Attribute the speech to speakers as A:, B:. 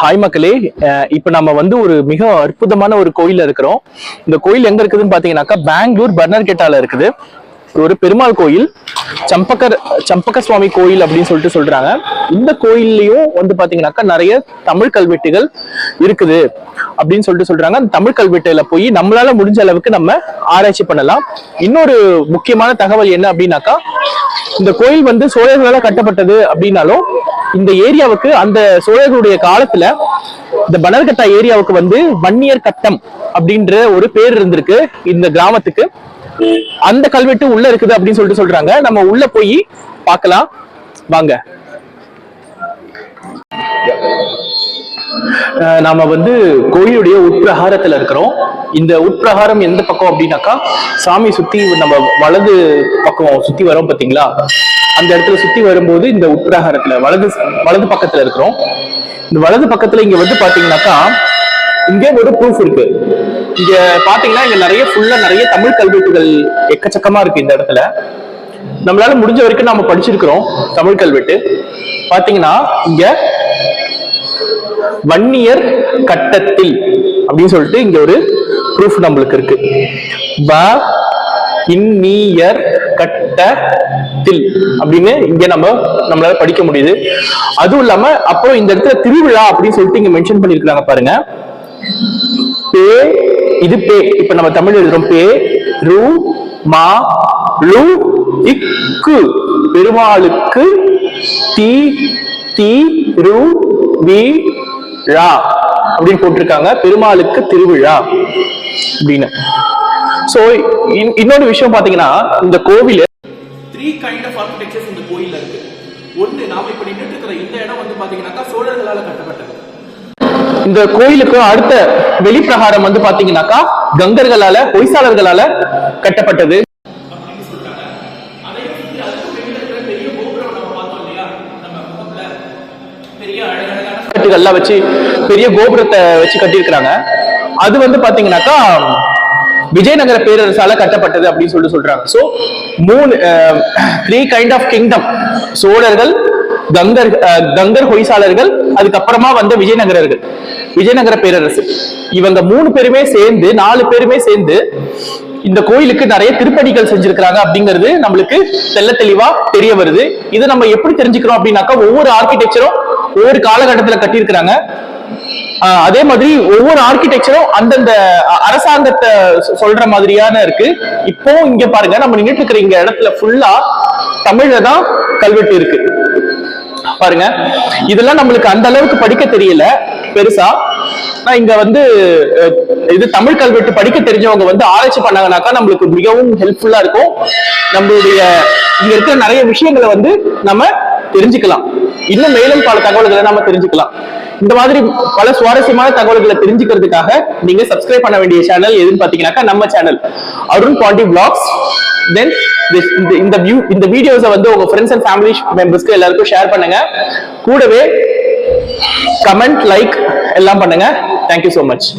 A: Hi மக்களே இப்போ நம்ம வந்து ஒரு மிக அற்புதமான ஒரு கோயிலில் இருக்கிறோம். இந்த கோயில் எங்க இருக்குதுன்னு பாத்தீங்கன்னாக்கா பெங்களூர் பர்னர்கெட்டால இருக்குது. ஒரு பெருமாள் கோயில் சம்பக்கர் சம்பக்க சுவாமி கோயில் அப்படின்னு சொல்லிட்டு சொல்றாங்க. இந்த கோயில்லையும் வந்து பாத்தீங்கன்னாக்கா நிறைய தமிழ் கல்வெட்டுகள் இருக்குது. அப்படின்னு சொல்லிட்டு சொல்றாங்க. அந்த தமிழ் கல்வெட்டுல போய் நம்மளால முடிஞ்ச அளவுக்கு நம்ம ஆராய்ச்சி பண்ணலாம். இன்னொரு முக்கியமான தகவல் என்ன அப்படின்னாக்கா இந்த கோயில் வந்து சோழர்களால கட்டப்பட்டது அப்படின்னாலும் இந்த ஏரியாவுக்கு அந்த சோழர்களுடைய காலத்துல இந்த பனர்கட்டா ஏரியாவுக்கு வந்து வன்னியர் கட்டம் அப்படின்ற ஒரு பேர் இருந்திருக்கு இந்த கிராமத்துக்கு. அந்த கல்வெட்டு உள்ள இருக்குது அப்படின்னு சொல்லிட்டு சொல்றாங்க. நம்ம உள்ள போய் பார்க்கலாம். வாங்க. நாம வந்து கோயிலுடைய உட்பிரகாரத்துல இருக்கிறோம். இந்த உட்பிரகாரம் எந்த பக்கம் அப்படின்னாக்கா சாமி சுத்தி நம்ம வலது பக்கம் சுத்தி வரோம் பாத்தீங்களா? அந்த இடத்துல சுத்தி வரும்போது இந்த உட்பிரகாரத்துல வலது வலது பக்கத்துல இருக்கிறோம். இந்த வலது பக்கத்துல இங்க வந்து பாத்தீங்கன்னாக்கா இங்க ஒரு ப்ரூஃப் இருக்கு. இங்க பாத்தீங்கன்னா இங்க நிறைய ஃபுல்லா நிறைய தமிழ் கல்வெட்டுகள் எக்கச்சக்கமா இருக்கு இந்த இடத்துல. நம்மளால முடிஞ்ச வரைக்கும் நாம படிச்சிருக்கிறோம் தமிழ் கல்வெட்டு. பாத்தீங்கன்னா இங்க வன்னியர் கட்டத்தில் அப்படின்னு சொல்லிட்டு இங்க ஒரு ப்ரூஃப் நம்மளுக்கு இருக்கு. வ இன்னியர் கட்டத்தில் அப்படின்னு இங்க நம்ம நம்மளால படிக்க முடியுது. அதுவும் இல்லாம அப்புறம் இந்த இடத்துல திருவிழா அப்படின்னு சொல்லிட்டு இங்க மென்ஷன் பண்ணிருக்காங்க பாருங்க. பே இது பே. இப்ப நம்ம தமிழ் எழுதுறோம். பே ரு மா லு இக்கு. பெருமாளுக்கு தி தி ரு வி ழா அப்படின்னு போட்டிருக்காங்க. பெருமாளுக்கு திருவிழா அப்படின்னு. சோ இன்னொரு விஷயம் பாத்தீங்கன்னா இந்த கோவில்
B: த்ரீ கைண்ட் ஆஃப் ஆர்கிடெக்சர்ஸ் இந்த கோயில்ல இருக்கு. ஒண்ணு நாம இப்ப நின்றுட்டு இருக்கிற இந்த இடம் வந்து பாத்தீங்கன்னாக்கா சோழர்களால கட்டப்பட்டது.
A: இந்த கோயிலுக்கு அடுத்த வெளிப்பிரகாரம் வந்து பாத்தீங்கன்னாக்கா கங்கர்களால பொய்சாளர்களால கட்டப்பட்டது.
B: பெரிய கோபுரம் நம்ம பெரிய
A: வச்சு பெரிய கோபுரத்தை வச்சு கட்டியிருக்கிறாங்க. அது வந்து பாத்தீங்கன்னாக்கா விஜயநகர பேரரசால கட்டப்பட்டது அப்படின்னு சொல்லிட்டு சொல்றாங்க. சோ மூணு த்ரீ கைண்ட் ஆஃப் கிங்டம் சோழர்கள் கங்கர் கங்கர் ஹொய்சாளர்கள் அதுக்கப்புறமா வந்த விஜயநகரர்கள். விஜயநகர பேரரசு. இவங்க மூணு பேருமே சேர்ந்து நாலு பேருமே சேர்ந்து இந்த கோயிலுக்கு நிறைய திருப்பணிகள் செஞ்சிருக்கிறாங்க அப்படிங்கிறது நம்மளுக்கு தெல்ல தெளிவா தெரிய வருது. இதை நம்ம எப்படி தெரிஞ்சுக்கிறோம் அப்படின்னாக்கா ஒவ்வொரு ஆர்கிடெக்சரும் ஒவ்வொரு காலகட்டத்துல கட்டியிருக்கிறாங்க. அதே மாதிரி ஒவ்வொரு ஆர்கிடெக்சரும் அந்தந்த அரசாங்கத்தை சொ- சொல்ற மாதிரியான இருக்கு. இப்போ இங்க பாருங்க நம்ம நின்றுட்டு இருக்கிற இங்க இடத்துல ஃபுல்லா தமிழ்ல தான் கல்வெட்டு இருக்கு. பாருங்க இதெல்லாம் நம்மளுக்கு அந்த அளவுக்கு படிக்க தெரியல பெருசா. ஆனா இங்க வந்து இது தமிழ் கல்வெட்டு படிக்க தெரிஞ்சவங்க வந்து ஆராய்ச்சி பண்ணாங்கனாக்கா நம்மளுக்கு மிகவும் ஹெல்ப்ஃபுல்லா இருக்கும். நம்மளுடைய இங்க இருக்கிற நிறைய விஷயங்களை வந்து நம்ம தெரிஞ்சுக்கலாம். இன்னும் மேலும் பல தகவல்களை நம்ம தெரிஞ்சுக்கலாம். இந்த மாதிரி பல சுவாரஸ்யமான தகவல்களை தெரிஞ்சுக்கிறதுக்காக நீங்க சப்ஸ்கிரைப் பண்ண வேண்டிய சேனல் எதுன்னு பாத்தீங்கன்னாக்கா நம்ம channel Arun Pandi vlogs then இந்த இந்த வியூ இந்த வீடியோஸை வந்து உங்க ஃப்ரெண்ட்ஸ் அண்ட் ஃபேமிலி மெம்பர்ஸ்க்கு எல்லாருக்கும் ஷேர் பண்ணுங்க. கூடவே கமெண்ட் லைக் எல்லாம் பண்ணுங்க. Thank you so much